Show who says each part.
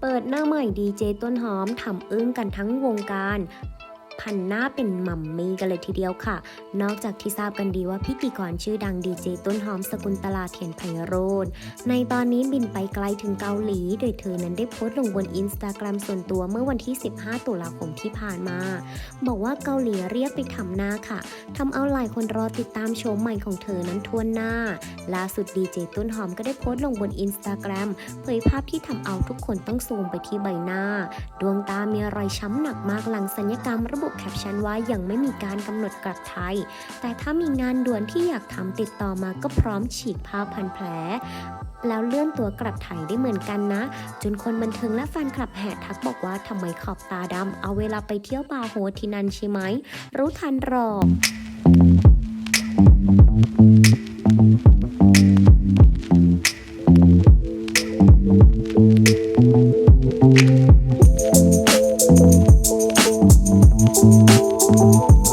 Speaker 1: เปิดหน้าใหม่ดีเจต้นหอมทำอึ้งกันทั้งวงการ พันหน้าเป็นมัมมี่กันเลยทีเดียวค่ะ นอกจากที่ทราบกันดีว่าพิธีกรชื่อดังดีเจต้นหอมสกุลตลาเทียนไพโรธในตอนนี้บินไปไกลถึงเกาหลี โดยเธอนั้นได้โพสต์ลงบนอินสตาแกรมส่วนตัวเมื่อวันที่ 15 ตุลาคมที่ผ่านมา บอกว่าเกาหลีเรียกไปทำหน้าค่ะทำเอาหลายคนรอติดตามโชว์ใหม่ของเธอนั้นทั่วหน้าล่าสุดดีเจต้นหอมก็ได้โพสต์ลงบนอินสตาแกรมเผยภาพที่ทำเอาทุกคนต้องซูมไปที่ใบหน้า ดวงตามีรอยช้ำหนักมากหลังสัญญกรรมระบุแคปชั่นว่ายังไม่มีการกำหนดกลับไทย แต่ถ้ามีงานด่วนที่อยากทำติดต่อมาก็พร้อมฉีกผ้าพันแผลแล้วเลื่อนตัวกลับไทยได้เหมือนกันนะ จนคนบันเทิงและแฟนคลับแห่ทักบอกว่าทำไมขอบตาดำเอาเวลาไปเที่ยวบาร์โฮสที่นั่นใช่ไหม รู้ทันหรอก
Speaker 2: Thank